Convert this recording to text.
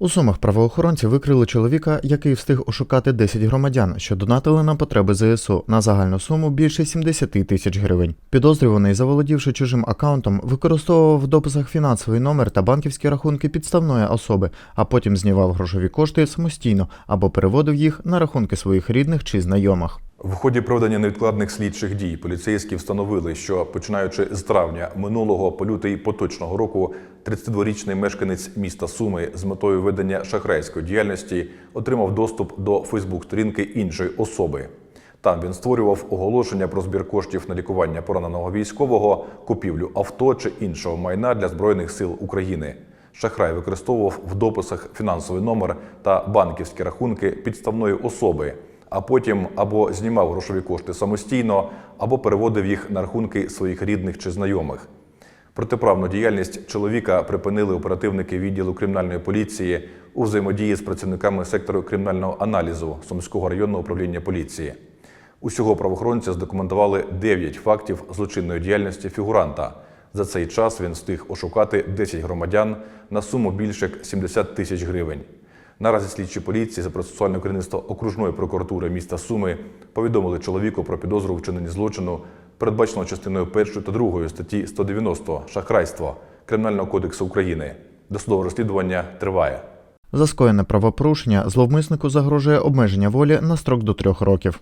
У Сумах правоохоронці викрили чоловіка, який встиг ошукати 10 громадян, що донатили на потреби ЗСУ на загальну суму більше 70 тисяч гривень. Підозрюваний, заволодівши чужим акаунтом, використовував в дописах фінансовий номер та банківські рахунки підставної особи, а потім знімав грошові кошти самостійно або переводив їх на рахунки своїх рідних чи знайомих. В ході проведення невідкладних слідчих дій поліцейські встановили, що починаючи з травня минулого по лютий поточного року, 32-річний мешканець міста Суми з метою ведення шахрайської діяльності отримав доступ до Фейсбук-сторінки іншої особи. Там він створював оголошення про збір коштів на лікування пораненого військового, купівлю авто чи іншого майна для збройних сил України. Шахрай використовував в дописах фінансовий номер та банківські рахунки підставної особи, а потім або знімав грошові кошти самостійно, або переводив їх на рахунки своїх рідних чи знайомих. Протиправну діяльність чоловіка припинили оперативники відділу кримінальної поліції у взаємодії з працівниками сектору кримінального аналізу Сумського районного управління поліції. Усього правоохоронці здокументували 9 фактів злочинної діяльності фігуранта. За цей час він встиг ошукати 10 громадян на суму більше як 70 тисяч гривень. Наразі слідчі поліції за процесуальне керівництво окружної прокуратури міста Суми повідомили чоловіку про підозру вчинені злочину, передбаченого частиною 1 та 2 статті 190 шахрайство Кримінального кодексу України. Досудове розслідування триває. За скоєне правопорушення зловмиснику загрожує обмеження волі на строк до трьох років.